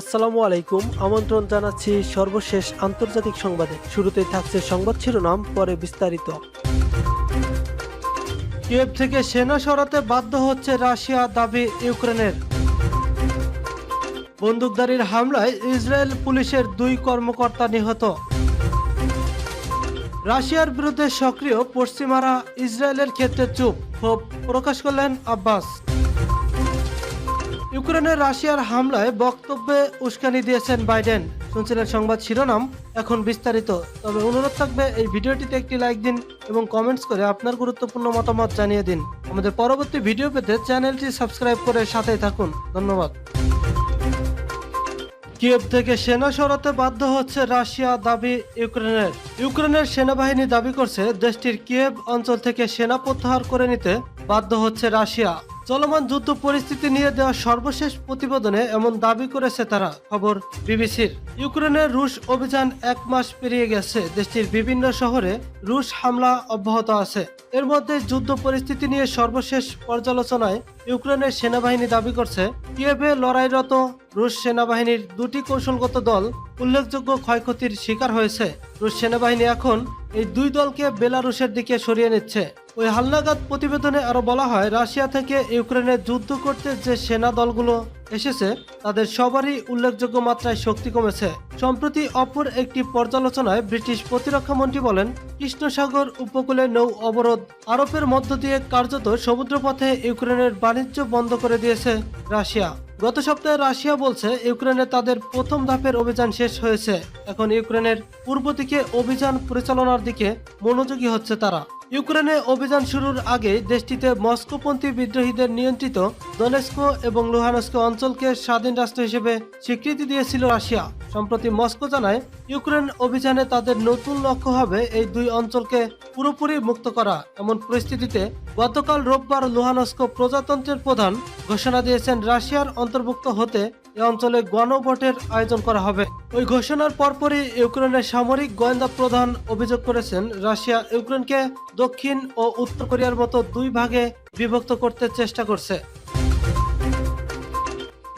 আসসালামু আলাইকুম। আমন্ত্রণ জানাচ্ছি সর্বশেষ আন্তর্জাতিক সংবাদে। শুরুতেই থাকছে সংবাদ শিরোনাম, পরে বিস্তারিত। কিয়েভ থেকে সেনা সরাতে বাধ্য হচ্ছে রাশিয়া দাবি ইউক্রেনের। বন্দুকধারীর হামলায় ইসরায়েল পুলিশের দুই কর্মকর্তা নিহত। রাশিয়ার বিরুদ্ধে সক্রিয় পশ্চিমারা ইসরায়েলের ক্ষেত্রে চুপ, ক্ষোভ প্রকাশ করলেন আব্বাস। ইউক্রেনের রাশিয়ার হামলায় বক্তব্যে উস্কানি দিয়েছেন বাইডেন। শুনছিলেন সংবাদ শিরোনাম, এখন বিস্তারিত। তবে অনুরোধ থাকবে, এই ভিডিওটিতে একটি লাইক দিন এবং কমেন্টস করে আপনার গুরুত্বপূর্ণ মতামত জানিয়ে দিন। আমাদের পরবর্তী ভিডিও পেতে চ্যানেলটি সাবস্ক্রাইব করে সাথেই থাকুন। ধন্যবাদ। কিয়েভ থেকে সেনা সরাতে বাধ্য হচ্ছে রাশিয়া দাবি ইউক্রেনের। ইউক্রেনের সেনাবাহিনী দাবি করছে, দেশটির কিয়েভ অঞ্চল থেকে সেনা প্রত্যাহার করে নিতে বাধ্য হচ্ছে রাশিয়া। চলমান যুদ্ধ পরিস্থিতি নিয়ে দেওয়া সর্বশেষ প্রতিবেদনে এমন দাবি করেছে তারা। খবর বিবিসির। ইউক্রেনের রুশ অভিযান এক মাস পেরিয়ে গেছে। দেশটির বিভিন্ন শহরে রুশ হামলা অব্যাহত আছে। এর মধ্যে যুদ্ধ পরিস্থিতি নিয়ে সর্বশেষ পর্যালোচনায় ইউক্রেনের সেনাবাহিনী দাবি করছে, কিয়েভে লড়াইরত রুশ সেনাবাহিনীর দুটি কৌশলগত দল উল্লেখযোগ্য ক্ষয়ক্ষতির শিকার হয়েছে। রুশ সেনাবাহিনী এখন এই দুই দলকে বেলারুশের দিকে সরিয়ে নিচ্ছে। ওই হালনাগাদ প্রতিবেদনে আরও বলা হয়, রাশিয়া থেকে ইউক্রেনে যুদ্ধ করতে যে সেনা দলগুলো এসেছে, তাদের সবারই উল্লেখযোগ্য মাত্রায় শক্তি কমেছে। সম্প্রতি অপর একটি পর্যালোচনায় ব্রিটিশ প্রতিরক্ষা মন্ত্রী বলেন, কৃষ্ণসাগর উপকূলে নৌ অবরোধ আরোপের মধ্য দিয়ে কার্যত সমুদ্রপথে ইউক্রেনের বাণিজ্য বন্ধ করে দিয়েছে রাশিয়া। গত সপ্তাহে রাশিয়া বলছে ইউক্রেনে তাদের প্রথম ধাপের অভিযান শেষ হয়েছে। এখন ইউক্রেনের পূর্ব দিকে অভিযান পরিচালনার দিকে মনোযোগী হচ্ছে তারা। ইউক্রেনে অভিযান শুরুর আগে দেশটিতে মস্কোপন্থী বিদ্রোহীদের নিয়ন্ত্রিত দনেস্কো এবং লুহানস্কো অঞ্চলকে স্বাধীন রাষ্ট্র হিসেবে স্বীকৃতি দিয়েছিল রাশিয়া। সম্প্রতি মস্কো জানায়, ইউক্রেন অভিযানে তাদের নতুন লক্ষ্য হবে এই দুই অঞ্চলকে পুরোপুরি মুক্ত করা। এমন পরিস্থিতিতে গতকাল রোববার লুহানস্কো প্রজাতন্ত্রের প্রধান ঘোষণা দিয়েছেন, রাশিয়ার অন্তর্ভুক্ত হতে এ অঞ্চলে গণভোটের আয়োজন করা হবে। ওই ঘোষণার পরপরই ইউক্রেনের সামরিক গোয়েন্দা প্রধান অভিযোগ করেছেন, রাশিয়া ইউক্রেনকে দক্ষিণ ও উত্তর কোরিয়ার মতো দুই ভাগে বিভক্ত করতে চেষ্টা করছে।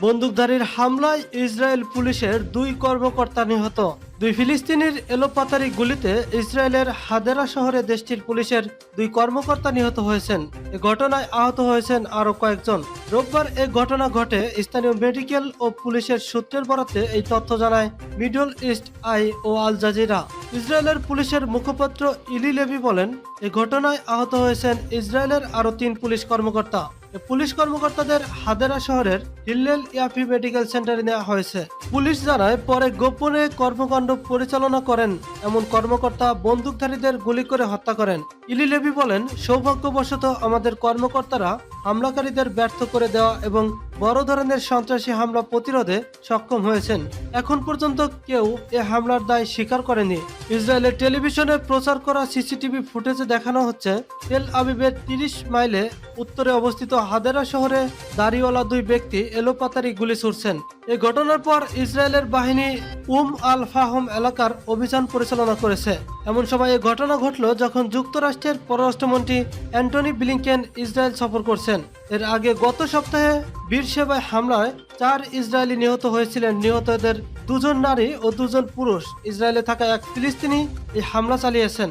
বন্দুকধারীর হামলায় ইসরায়েল পুলিশের দুই কর্মকর্তা নিহত। দুই ফিলিস্তিনির এলোপাতারি গুলিতে ইসরায়েলের হাদেরা শহরে দেশটির পুলিশের দুই কর্মকর্তা নিহত হয়েছেন। এ ঘটনায় আহত হয়েছেন আরও কয়েকজন। রোববার এ ঘটনা ঘটে স্থানীয় মেডিকেল ও পুলিশের সূত্রের বরাতে এই তথ্য জানায় মিডল ইস্ট আই ও আল জাজিরা। ইসরায়েলের পুলিশের মুখপাত্র ইলি লেভি বলেন, এ ঘটনায় আহত হয়েছেন ইসরায়েলের আরও তিন পুলিশ কর্মকর্তা। পুলিশ কর্মকর্তাদের হাদেরা শহরের হিল্লেল ইয়াফি মেডিকেল সেন্টারে নেওয়া হয়েছে। পুলিশ জানায়, পরে গোপনে কর্মকাণ্ড পরিচালনা করেন এমন কর্মকর্তা বন্দুকধারীদের গুলি করে হত্যা করেন। ইলি লেবি বলেন, সৌভাগ্যবশত আমাদের কর্মকর্তারা হামলাকারীদের ব্যর্থ করে দেওয়া এবং বড় ধরনের সন্ত্রাসী হামলা প্রতিরোধে সক্ষম হয়েছেন। এখন পর্যন্ত কেউ এ হামলার দায় স্বীকার করেনি। ইসরায়েলের টেলিভিশনে প্রচার করা সিসিটিভি ফুটেজে দেখানো হচ্ছে, তেল আবিবের তিরিশ মাইলে উত্তরে অবস্থিত হাদেরা শহরে দাড়িওয়ালা দুই ব্যক্তি এলোপাতারি গুলি ছুড়ছেন। এই ঘটনার পর ইসরায়েলের বাহিনী উম আল ফাহম এলাকার অভিযান পরিচালনা করেছে। এমন সময় এই ঘটনা ঘটল যখন যুক্তরাষ্ট্রের পররাষ্ট্রমন্ত্রী অ্যান্টনি ব্লিংকেন ইসরায়েল সফর করছেন। এর আগে গত সপ্তাহে বীর সেবায় হামলায় চার ইসরায়েলি নিহত হয়েছিলেন। নিহতদের দুজন নারী ও দুজন পুরুষ। ইসরায়েলে থাকা এক ফিলিস্তিনি এই হামলা চালিয়েছেন।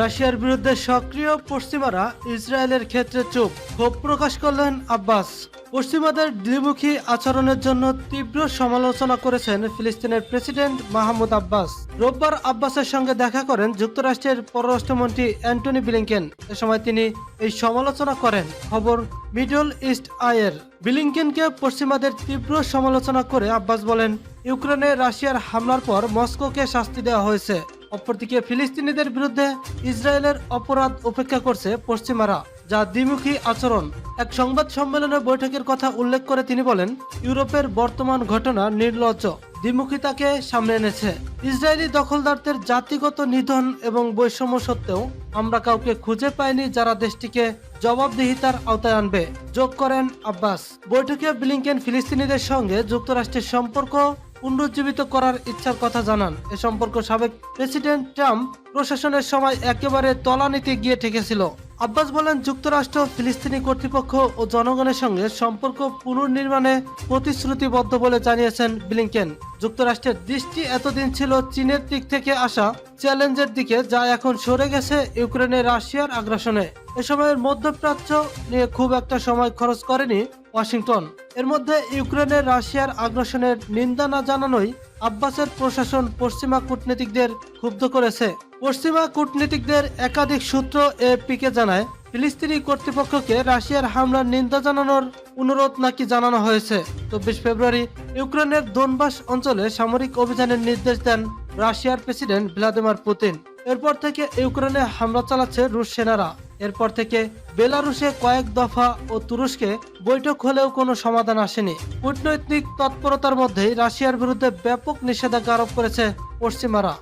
রাশিয়ার বিরুদ্ধে সক্রিয় পশ্চিমারা ইসরায়েলের ক্ষেত্রে চুপ, ক্ষোভ প্রকাশ করলেন আব্বাস। পশ্চিমাদের দ্বিমুখী আচরণের জন্য তীব্র সমালোচনা করেছেন ফিলিস্তিনের প্রেসিডেন্ট মাহমুদ আব্বাস। রোববার আব্বাসের সঙ্গে দেখা করেন যুক্তরাষ্ট্রের পররাষ্ট্রমন্ত্রী অ্যান্টনি ব্লিংকেন। এ সময় তিনি এই সমালোচনা করেন। খবর, মিডল ইস্ট আয়ের। ব্লিংকেনকে পশ্চিমাদের তীব্র সমালোচনা করে আব্বাস বলেন, ইউক্রেনে রাশিয়ার হামলার পর মস্কোকে শাস্তি দেওয়া হয়েছে। অপরদিকে ফিলিস্তিনিদের বিরুদ্ধে ইসরায়েলের অপরাধ উপেক্ষা করছে পশ্চিমারা, যা দ্বিমুখী আচরণ। এক সংবাদ সম্মেলনে বৈঠকের কথা উল্লেখ করে তিনি বলেন, ইউরোপের বর্তমান ঘটনা নির্লজ্জ দ্বিমুখিতাকে সামনে এনেছে। ইসরায়েলি দখলদারদের জাতিগত নিধন এবং বৈষম্য সত্ত্বেও আমরা কাউকে খুঁজে পাইনি যারা দেশটিকে জবাবদিহিতার আওতায় আনবে, যোগ করেন আব্বাস। বৈঠকে ব্লিংকেন ফিলিস্তিনিদের সঙ্গে যুক্তরাষ্ট্রের সম্পর্ক পুনরুজ্জীবিত করার ইচ্ছার কথা জানান। এ সম্পর্ক সাবেক প্রেসিডেন্ট ট্রাম্প প্রশাসনের সময় একেবারে তলানিতে গিয়ে ঠেকেছিল। আব্বাস বলেন, যুক্তরাষ্ট্র, ফিলিস্তিনি কর্তৃপক্ষ ও জনগণের সঙ্গে সম্পর্ক পুনর্নির্মাণে প্রতিশ্রুতিবদ্ধ বলে জানিয়েছেন ব্লিংকেন। যুক্তরাষ্ট্রের দৃষ্টি এতদিন ছিল চীনের দিক থেকে আসা চ্যালেঞ্জের দিকে, যা এখন সরে গেছে ইউক্রেনে রাশিয়ার আগ্রাসনে। এ সময়ের মধ্যপ্রাচ্য নিয়ে খুব একটা সময় খরচ করেনি ওয়াশিংটন। এর মধ্যে ইউক্রেনের রাশিয়ার আগ্রাসনের নিন্দা না জানানোই আব্বাসের প্রশাসন পশ্চিমা কূটনীতিকদের ক্ষুব্ধ করেছে। পশ্চিমা কূটনীতিকদের একাধিক সূত্র এপিকে জানায়, ফিলিস্তিনি কর্তৃপক্ষকে রাশিয়ার হামলার নিন্দা জানানোর অনুরোধ নাকি জানানো হয়েছে। চব্বিশ ফেব্রুয়ারি ইউক্রেনের দোনবাস অঞ্চলে সামরিক অভিযানের নির্দেশ দেন রাশিয়ার প্রেসিডেন্ট ভ্লাদিমির পুতিন। এরপর থেকে ইউক্রেনে হামলা চালাচ্ছে রুশ সেনারা। এরপর থেকে বেলারুশে কয়েক দফা ও তুরস্কে বৈঠক হলেও কোনো সমাধান আসেনি। কূটনৈতিক তৎপরতার মধ্যেই রাশিয়ার বিরুদ্ধে ব্যাপক নিষেধাজ্ঞা আরোপ করেছে পশ্চিমারা।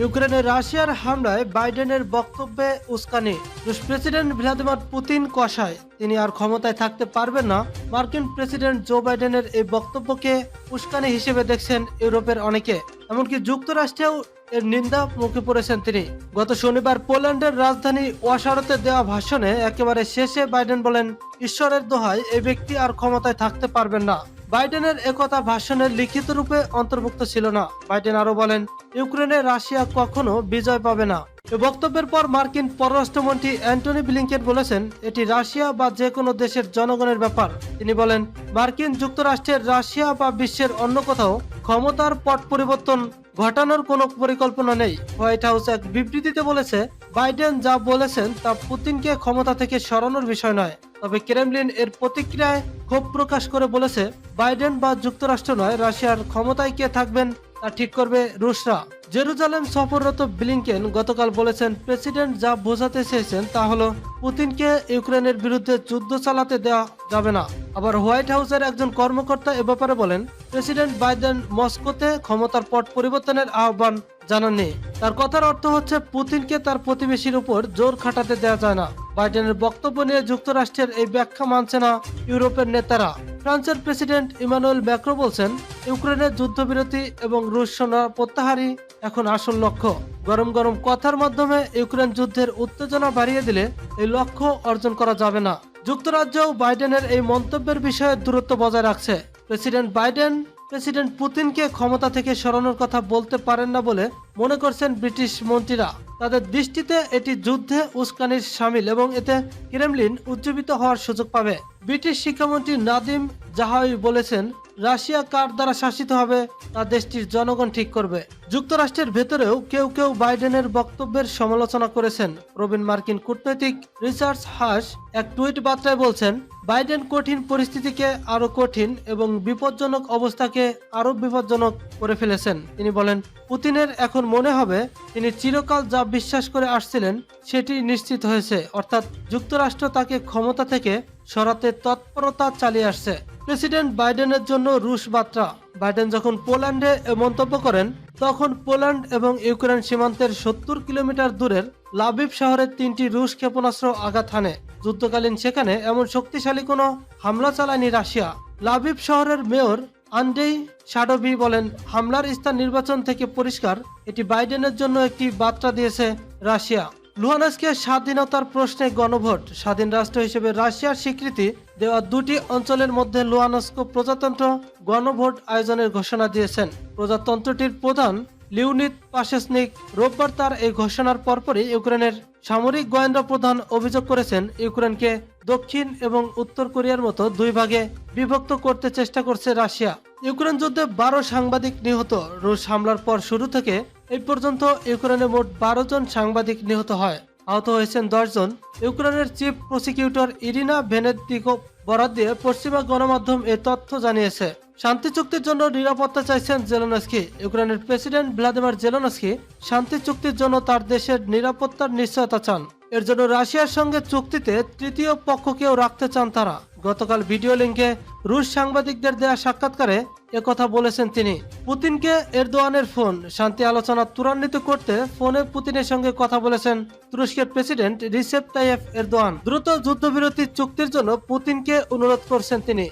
ইউক্রেনে রাশিয়ার হামলায় বাইডেনের বক্তব্যে উস্কানি। রুশ প্রেসিডেন্ট ভ্লাদিমির পুতিন কষায়। তিনি আর ক্ষমতায় থাকতে পারবেন না। মার্কিন প্রেসিডেন্ট জো বাইডেনের এই বক্তব্যকে উস্কানি হিসেবে দেখছেন ইউরোপের অনেকে। এমনকি যুক্তরাষ্ট্রেও এর নিন্দা মুখে পড়েছেন তিনি। গত শনিবার পোল্যান্ডের রাজধানী ওয়াশারতে দেওয়া ভাষণে একেবারে শেষে বাইডেন বলেন, ঈশ্বরের দোহায় এই ব্যক্তি আর ক্ষমতায় থাকতে পারবেন না। বাইডেনের একথা ভাষণের লিখিত রূপে অন্তর্ভুক্ত ছিল না। বাইডেন আরও বলেন, ইউক্রেনে রাশিয়া কখনো বিজয় পাবে না। এ বক্তব্যের পর মার্কিন পররাষ্ট্রমন্ত্রী অ্যান্টনি ব্লিংকেন বলেছেন, এটি রাশিয়া বা যে কোনো দেশের জনগণের ব্যাপার। তিনি বলেন, মার্কিন যুক্তরাষ্ট্রের রাশিয়া বা বিশ্বের অন্য কোথাও ক্ষমতার পট পরিবর্তন ঘটানোর কোনো পরিকল্পনা নেই। হোয়াইট হাউস এক বিবৃতিতে বলেছে, বাইডেন যা বলেছেন তা পুতিনকে ক্ষমতা থেকে সরানোর বিষয় নয়। তবে ক্রেমলিন এর প্রতিক্রিয়ায় ক্ষোভ প্রকাশ করে বলেছে, বাইডেন বা যুক্তরাষ্ট্র নয়, রাশিয়ার ক্ষমতায় কে থাকবেন তা ঠিক করবে রুশরা। জেরুজালেম সফররত ব্লিংকেন গতকাল বলেছেন, প্রেসিডেন্ট যা বোঝাতে চেয়েছেন তা হলো, পুতিনকে ইউক্রেনের বিরুদ্ধে যুদ্ধ চালাতে দেওয়া যাবে না। আবার হোয়াইট হাউসের একজন কর্মকর্তা এ ব্যাপারে বলেন, প্রেসিডেন্ট বাইডেন মস্কোতে ক্ষমতার পট পরিবর্তনের আহ্বান জানাননি। তার কথার অর্থ হচ্ছে, পুতিনকে তার প্রতিবেশীর উপর জোর খাটাতে দেওয়া যায় না। বাইডেনের বক্তব্য নিয়ে যুক্তরাষ্ট্রের এই ব্যাখ্যা মানছে না ইউরোপের নেতারা। ফ্রান্সের প্রেসিডেন্ট ইমানুয়েল ম্যাক্রো বলছেন, ইউক্রেনের যুদ্ধবিরতি এবং রুশ সেনা প্রত্যাহারই এখন আসল লক্ষ্য। গরম গরম কথার মাধ্যমে ইউক্রেন যুদ্ধের উত্তেজনা বাড়িয়ে দিলে এই লক্ষ্য অর্জন করা যাবে না। যুক্তরাজ্যও বাইডেনের এই মন্তব্যের বিষয়ে দূরত্ব বজায় রাখছে। প্রেসিডেন্ট বাইডেন, প্রেসিডেন্ট পুতিনকে ক্ষমতা থেকে সরানোর কথা বলতে পারেন না বলে মনে করছেন ব্রিটিশ মন্ত্রীরা। তাদের দৃষ্টিতে এটি যুদ্ধে উস্কানির সামিল এবং এতে ক্রেমলিন উজ্জীবিত হওয়ার সুযোগ পাবে। ব্রিটিশ শিক্ষামন্ত্রী নাদিম জাহাই বলেছেন রাশিয়া কার দ্বারা শাসিত হবে তা দেশটির জনগণ ঠিক করবে। যুক্তরাষ্ট্রের ভেতরেও কেউ কেউ বাইডেনের বক্তব্যের সমালোচনা করেছেন। প্রবীণ মার্কিন কূটনৈতিক রিচার্ড হাস এক টুইট বার্তায় বলছেন বাইডেন কঠিন পরিস্থিতিকে আরও কঠিন এবং বিপজ্জনক অবস্থাকে আরও বিপজ্জনক করে ফেলেছেন। তিনি বলেন, পুতিনের এখন মনে হবে তিনি চিরকাল যা বিশ্বাস করে আসছিলেন সেটি নিশ্চিত হয়েছে। অর্থাৎ যুক্তরাষ্ট্র তাকে ক্ষমতা থেকে সরাতে তৎপরতা চালিয়ে আসছে। প্রেসিডেন্ট বাইডেনের জন্য রুশ বার্তা। বাইডেন যখন পোল্যান্ডে মন্তব্য করেন তখন পোল্যান্ড এবং ইউক্রেন সীমান্তের সত্তর কিলোমিটার দূরের লাবিব শহরে তিনটি রুশ ক্ষেপণাস্ত্র আঘাত হানে। যুদ্ধকালীন সেখানে এমন শক্তিশালী কোনো হামলা চালায়নি রাশিয়া। লাবিব শহরের মেয়র আন্ডেই শাডোভি বলেন, হামলার স্থান নির্বাচন থেকে পরিষ্কার, এটি বাইডেনের জন্য একটি বার্তা দিয়েছে রাশিয়া। লুহানস্কে স্বাধীনতার প্রশ্নে গণভোট, স্বাধীন রাষ্ট্র হিসেবে রাশিয়ার স্বীকৃতি দেওয়া দুটি অঞ্চলের মধ্যে লুহানস্ক প্রজাতন্ত্র গণভোট আয়োজনের ঘোষণা দিয়েছেন। প্রজাতন্ত্রটির প্রধান লিউনিত পাশেসনিক রোববার তার এই ঘোষণার পরপরই ইউক্রেনের সামরিক গোয়েন্দা প্রধান অভিযোগ করেছেন, ইউক্রেনকে দক্ষিণ এবং উত্তর কোরিয়ার মতো দুই ভাগে বিভক্ত করতে চেষ্টা করছে রাশিয়া। ইউক্রেন যুদ্ধে বারো সাংবাদিক নিহত। রুশ হামলার পর শুরু থেকে এই পর্যন্ত ইউক্রেনে মোট বারো জন সাংবাদিক নিহত হয়। আহত হয়েছেন দশজন। ইউক্রেনের চিফ প্রসিকিউটর ইরিনা ভেনেদিকো বরাদ দিয়ে পশ্চিমা গণমাধ্যম এ তথ্য জানিয়েছে। শান্তি চুক্তির জন্য নিরাপত্তা চাইছেন জেলোনস্কি। ইউক্রেনের প্রেসিডেন্ট ভ্লাদিমির জেলোনস্কি শান্তি চুক্তির জন্য তার দেশের নিরাপত্তার নিশ্চয়তা চান। এর জন্য রাশিয়ার সঙ্গে চুক্তিতে তৃতীয় পক্ষকেও রাখতে চান তারা। গতকাল ভিডিও লিঙ্কে রুশ সাংবাদিকদের দেয়া সাক্ষাৎকারে একথা বলেছেন তিনি। পুতিনকে এরদোয়ানের ফোন, শান্তি আলোচনা ত্বরান্বিত করতে ফোনে পুতিনের সঙ্গে কথা বলেছেন তুরস্কের প্রেসিডেন্ট রিসেপ তাইয়েফ এরদোয়ান। দ্রুত যুদ্ধবিরতি চুক্তির জন্য পুতিনকে অনুরোধ করছেন তিনি।